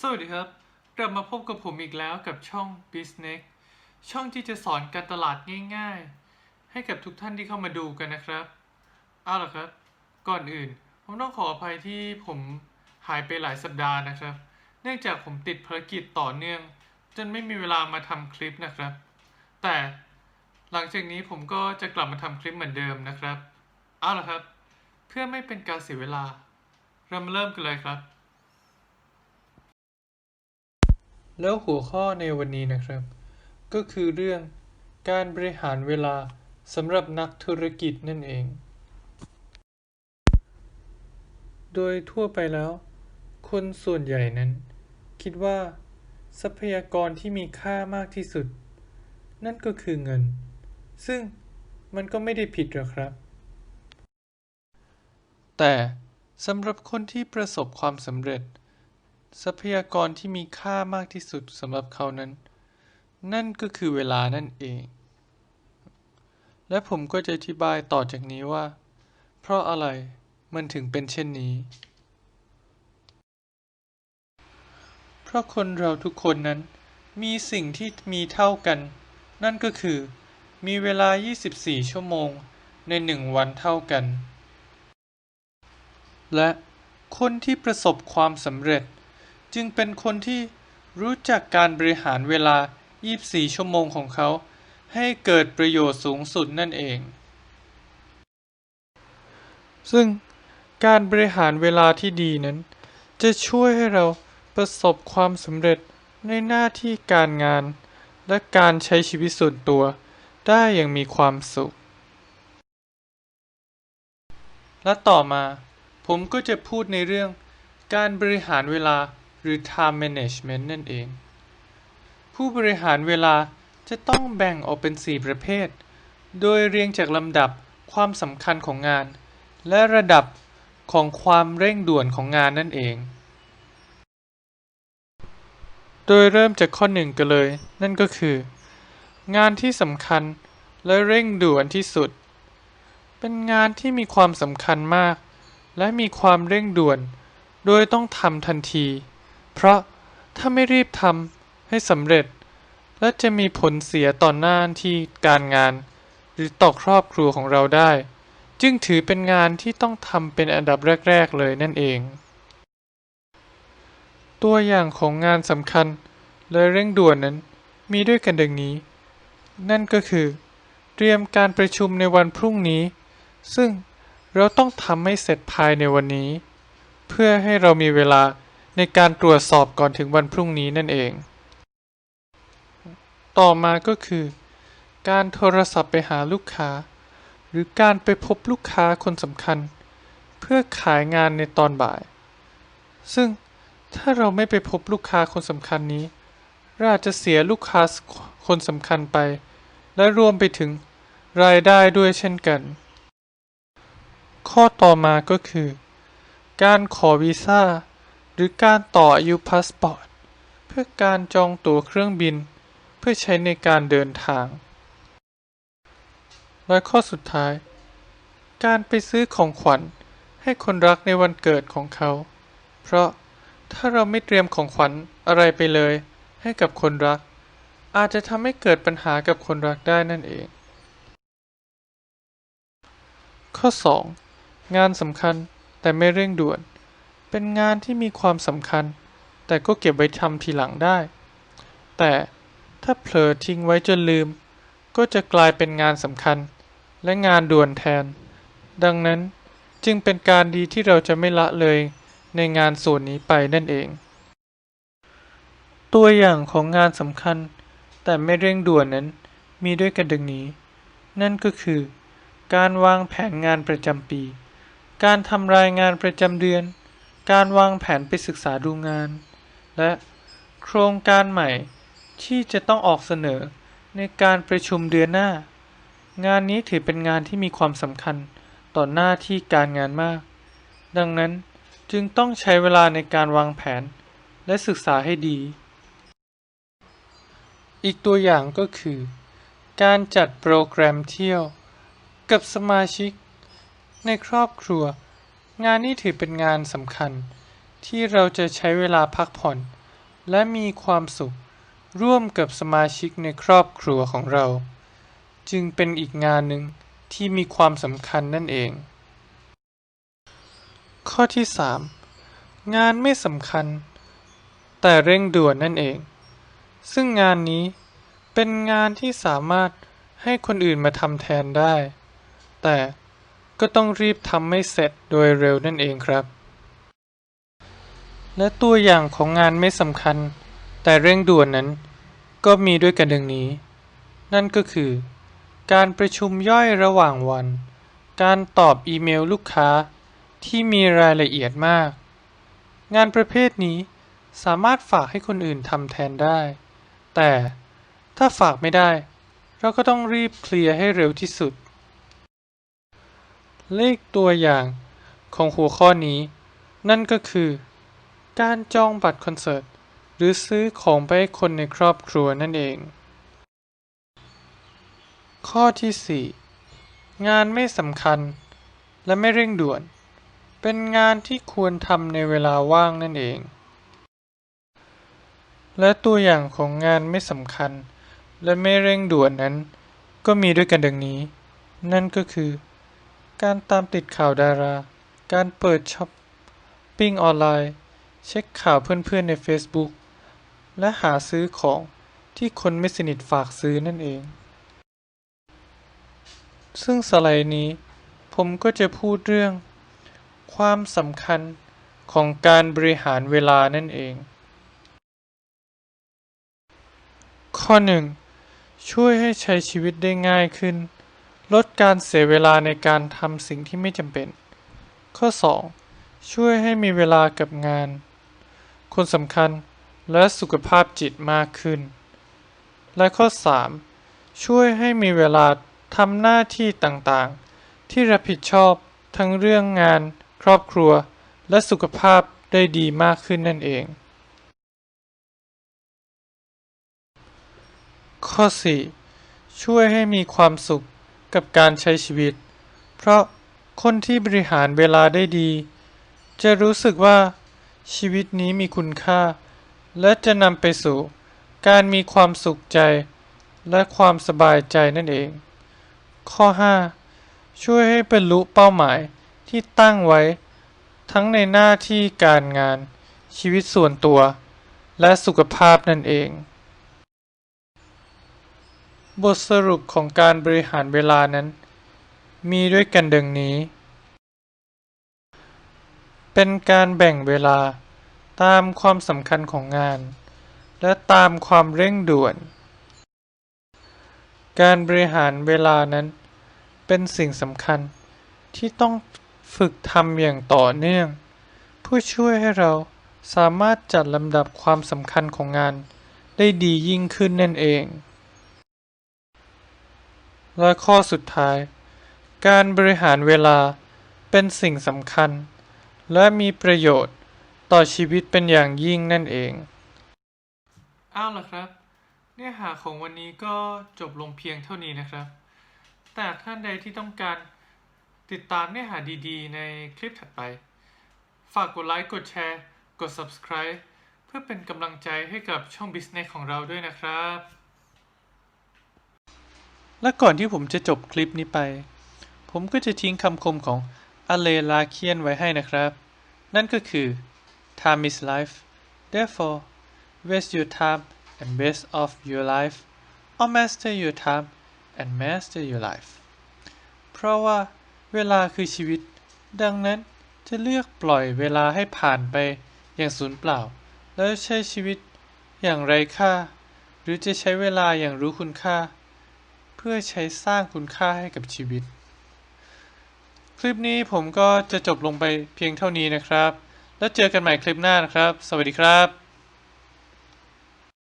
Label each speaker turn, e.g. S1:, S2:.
S1: สวัสดีครับ กลับมาพบกับผมอีกแล้วกับช่อง Business ช่องที่จะสอนการตลาดง่ายๆ ให้กับทุกท่านที่เข้ามาดูกันนะครับ เอาล่ะครับ ก่อนอื่น ผมต้องขออภัยที่ผมหายไปหลายสัปดาห์นะครับ เนื่องจากผมติดภารกิจต่อเนื่อง จนไม่มีเวลามาทำคลิปนะครับ แต่หลังจากนี้ผมก็จะกลับมาทำคลิปเหมือนเดิมนะครับ เอาล่ะครับ เพื่อไม่เป็นการเสียเวลา เรามาเริ่มกันเลยครับ แล้วหัวข้อในวันนี้นะครับ ก็คือเรื่องการบริหารเวลาสำหรับนักธุรกิจนั่นเอง โดยทั่วไปแล้ว คนส่วนใหญ่นั้น คิดว่า ทรัพยากรที่มีค่ามากที่สุด นั่นก็คือเงิน ซึ่งมันก็ไม่ได้ผิดหรอกครับ แต่สำหรับคนที่ประสบความสำเร็จ ทรัพยากรที่มีค่ามากที่สุดสำหรับเขานั้น นั่นก็คือเวลานั่นเอง และผมก็จะอธิบายต่อจากนี้ว่า เพราะอะไรมันถึงเป็นเช่นนี้ เพราะคนเราทุกคนนั้น มีสิ่งที่มีเท่ากัน นั่นก็คือ มีเวลา 24 ชั่วโมงในหนึ่งวันเท่ากัน และคนที่ประสบความสำเร็จ จึงเป็นคนที่รู้จักการบริหารเวลา 24 ชั่วโมงของเขา ให้เกิดประโยชน์สูงสุดนั่นเอง ซึ่งการบริหารเวลาที่ดีนั้น จะช่วยให้เราประสบความสำเร็จในหน้าที่การงาน และการใช้ชีวิตส่วนตัวได้อย่างมีความสุข และต่อมาผมก็จะพูดในเรื่องการบริหารเวลา รือ time management นั่นเอง ผู้บริหารเวลาจะต้องแบ่งออกเป็น 4 ประเภท โดยเรียงจากลำดับความสำคัญของงาน และระดับของความเร่งด่วนของงานนั่นเอง โดยเริ่มจากข้อหนึ่งกันเลย นั่นก็คือ งานที่สำคัญและเร่งด่วนที่สุด เป็นงานที่มีความสำคัญมาก และมีความเร่งด่วน โดยต้องทำทันที เพราะถ้าไม่รีบทำให้สำเร็จ และจะมีผลเสียต่อหน้าที่การงาน หรือต่อครอบครัวของเราได้ จึงถือเป็นงานที่ต้องทำเป็นอันดับแรก ๆ เลยนั่นเอง ตัวอย่างของงานสำคัญและเร่งด่วนนั้นมีด้วยกันดังนี้ นั่นก็คือ เตรียมการประชุมในวันพรุ่งนี้ ซึ่งเราต้องทำให้เสร็จภายในวันนี้ เพื่อให้เรามีเวลา ในการตรวจสอบก่อนถึงวันพรุ่งนี้นั่นเอง ต่อมาก็คือ การโทรศัพท์ไปหาลูกค้า หรือการไปพบลูกค้าคนสำคัญ เพื่อขายงานในตอนบ่าย ซึ่งถ้าเราไม่ไปพบลูกค้าคนสำคัญนี้เราอาจจะเสียลูกค้าคนสำคัญไป และรวมไปถึงรายได้ด้วยเช่นกัน ข้อต่อมาก็คือ การขอวีซ่า หรือการต่ออายุพาสปอร์ต เพื่อการจองตั๋วเครื่องบิน เพื่อใช้ในการเดินทาง และข้อสุดท้าย การไปซื้อของขวัญให้คนรักในวันเกิดของเขา เพราะถ้าเราไม่เตรียมของขวัญอะไรไปเลย ให้กับคนรัก อาจจะทำให้เกิดปัญหากับคนรักได้นั่นเอง ข้อ 2. งานสำคัญแต่ไม่เร่งด่วน เป็นงานที่มีความสำคัญ แต่ก็เก็บไว้ทำทีหลังได้ แต่ถ้าเผลอทิ้งไว้จนลืม ก็จะกลายเป็นงานสำคัญ และงานด่วนแทน ดังนั้นจึงเป็นการดีที่เราจะไม่ละเลยในงานส่วนนี้ไปนั่นเอง ตัวอย่างของงานสำคัญ แต่ไม่เร่งด่วนนั้นมีด้วยกันดังนี้ นั่นก็คือ การวางแผนงานประจำปี การทำรายงานประจำเดือน การวางแผนไปศึกษาดูงาน และโครงการใหม่ที่จะต้องออกเสนอในการประชุมเดือนหน้า งานนี้ถือเป็นงานที่มีความสำคัญต่อหน้าที่การงานมาก ดังนั้นจึงต้องใช้เวลาในการวางแผนและศึกษาให้ดี อีกตัวอย่างก็คือ การจัดโปรแกรมเที่ยวกับสมาชิกในครอบครัว งานนี้ถือเป็นงานสำคัญ ที่เราจะใช้เวลาพักผ่อน และมีความสุข ร่วมกับสมาชิกในครอบครัวของเรา จึงเป็นอีกงานหนึ่งที่มีความสำคัญนั่นเอง ข้อที่ 3 งานไม่สำคัญ แต่เร่งด่วนนั่นเอง ซึ่งงานนี้เป็นงานที่สามารถให้คนอื่นมาทำแทนได้ แต่ ก็ต้องรีบทำให้เสร็จโดยเร็วนั่นเองครับ และตัวอย่างของงานไม่สำคัญ แต่เร่งด่วนนั้น ก็มีด้วยกันดังนี้ นั่นก็คือ การประชุมย่อยระหว่างวัน การตอบอีเมลลูกค้าที่มีรายละเอียดมาก งานประเภทนี้สามารถฝากให้คนอื่นทำแทนได้ แต่ถ้าฝากไม่ได้ เราก็ต้องรีบเคลียร์ให้เร็วที่สุด เลขตัวอย่างของหัวข้อนี้ นั่นก็คือ การจองบัตรคอนเสิร์ต หรือซื้อของไปให้คนในครอบครัวนั่นเอง ข้อที่ 4 งานไม่สำคัญ และไม่เร่งด่วน เป็นงานที่ควรทำในเวลาว่างนั่นเอง และตัวอย่างของงานไม่สำคัญ และไม่เร่งด่วนนั้น ก็มีด้วยกันดังนี้ นั่นก็คือ การตามติดข่าวดารา การเปิดช็อปปิ้งออนไลน์ เช็คข่าวเพื่อนๆใน Facebook และหาซื้อของที่คนไม่สนิทฝากซื้อนั่นเอง ซึ่งสไลด์นี้ผมก็จะพูดเรื่อง ความสำคัญของการบริหารเวลานั่นเอง ข้อ 1 ช่วยให้ใช้ชีวิตได้ง่ายขึ้น ลดการเสียเวลาในการทำสิ่งที่ไม่จำเป็น ข้อ 2 ช่วยให้มีเวลากับงาน คนสำคัญและสุขภาพจิตมากขึ้น และข้อ 3 ช่วยให้มีเวลาทำหน้าที่ต่างๆ ที่รับผิดชอบทั้งเรื่องงาน ครอบครัว และสุขภาพได้ดีมากขึ้นนั่นเอง ข้อ 4 ช่วยให้มีความสุข กับการใช้ชีวิต เพราะคนที่บริหารเวลาได้ดี จะรู้สึกว่าชีวิตนี้มีคุณค่า และจะนำไปสู่การมีความสุขใจ และความสบายใจนั่นเอง ข้อ 5 ช่วยให้บรรลุเป้าหมายที่ตั้งไว้ ทั้งในหน้าที่การงาน ชีวิตส่วนตัว และสุขภาพนั่นเอง บทสรุปของการบริหารเวลานั้น มีด้วยกันดังนี้ เป็นการแบ่งเวลาตามความสำคัญของงาน และตามความเร่งด่วน การบริหารเวลานั้น เป็นสิ่งสำคัญที่ต้องฝึกทำอย่างต่อเนื่องเพื่อช่วยให้เราสามารถจัดลำดับความสำคัญของงานได้ดียิ่งขึ้นนั่นเอง และข้อสุดท้าย การบริหารเวลาเป็นสิ่งสำคัญ และมีประโยชน์ต่อชีวิตเป็นอย่างยิ่งนั่นเองอ้าวล่ะครับ เนื้อหาของวันนี้ก็จบลงเพียงเท่านี้นะครับ แต่ท่านใดที่ต้องการติดตามเนื้อหาดีๆ ในคลิปถัดไป ฝากกดไลค์กดแชร์ กด subscribe เพื่อเป็นกำลังใจให้กับช่อง Business ของเราด้วยนะครับ และก่อนที่ผมจะจบคลิปนี้ไป ผมก็จะทิ้งคำคมของอเลลาเคียนไว้ให้นะครับ นั่นก็คือ time is life therefore waste your time and waste of your life or master your time and master your life เพราะว่าเวลาคือชีวิต ดังนั้นจะเลือกปล่อยเวลาให้ผ่านไปอย่างสูญเปล่า แล้วใช้ชีวิตอย่างไร้ค่า หรือจะใช้เวลาอย่างรู้คุณค่า พื่อใช้สร้างคุณค่าให้กับชีวิต คลิปนี้ผมก็จะจบลงไปเพียงเท่านี้นะครับ แล้วเจอกันใหม่คลิปหน้านะครับ สวัสดีครับ